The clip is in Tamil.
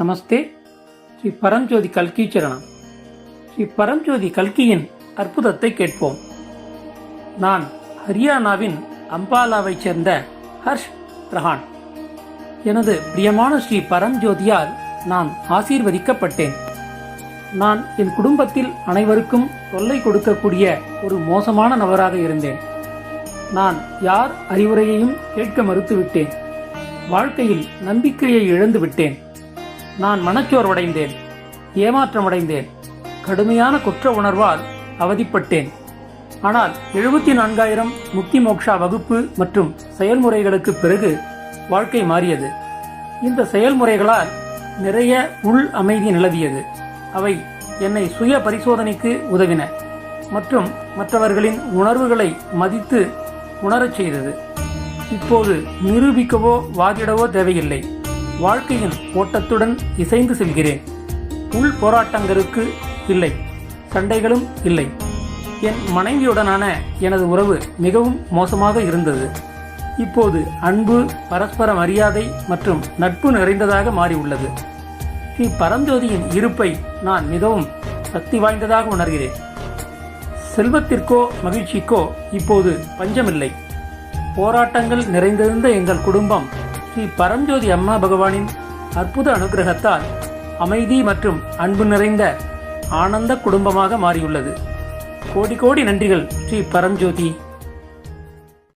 நமஸ்தே. ஸ்ரீ பரஞ்சோதி கல்கி சரணம். ஸ்ரீ பரஞ்சோதி கல்கியின் அற்புதத்தை கேட்போம். நான் ஹரியானாவின் அம்பாலாவைச் சேர்ந்த ஹர்ஷ் ரஹான் எனது பிரியமான ஸ்ரீ பரஞ்சோதியால் நான் ஆசீர்வதிக்கப்பட்டேன். நான் என் குடும்பத்தில் அனைவருக்கும் தொல்லை கொடுக்கக்கூடிய ஒரு மோசமான நபராக இருந்தேன். நான் யார் அறிவுரையையும் கேட்க மறுத்துவிட்டேன். வாழ்க்கையில் நம்பிக்கையை இழந்து விட்டேன் நான் மனச்சோர்வடைந்தேன் ஏமாற்றமடைந்தேன் கடுமையான குற்ற உணர்வால் அவதிப்பட்டேன். ஆனால் எழுபத்தி நான்காயிரம் முக்தி மோக்ஷா வகுப்பு மற்றும் செயல்முறைகளுக்கு பிறகு வாழ்க்கை மாறியது. இந்த செயல்முறைகளால் நிறைய உள் அமைதி நிலவியது. அவை என்னை சுய பரிசோதனைக்கு உதவின மற்றும் மற்றவர்களின் உணர்வுகளை மதித்து உணரச் செய்தது. இப்போது நிரூபிக்கவோ வாதிடவோ தேவையில்லை. வாழ்க்கையின் ஓட்டத்துடன் இசைந்து செல்கிறேன். உள் போராட்டங்களுக்கு இல்லை சண்டைகளும் இல்லை. என் மனைவியுடனான எனது உறவு மிகவும் மோசமாக இருந்தது. இப்போது அன்பு பரஸ்பர மரியாதை மற்றும் நட்பு நிறைந்ததாக மாறியுள்ளது. ஸ்ரீ பரஞ்சோதியின் இருப்பை நான் மிகவும் சக்தி வாய்ந்ததாக உணர்கிறேன். செல்வத்திற்கோ மகிழ்ச்சிக்கோ இப்போது பஞ்சமில்லை. போராட்டங்கள் நிறைந்திருந்த எங்கள் குடும்பம் ஸ்ரீ பரஞ்சோதி அம்மா பகவானின் அற்புத அனுகிரகத்தால் அமைதி மற்றும் அன்பு நிறைந்த ஆனந்த குடும்பமாக மாறியுள்ளது. கோடி கோடி நன்றிகள் ஸ்ரீ பரஞ்சோதி.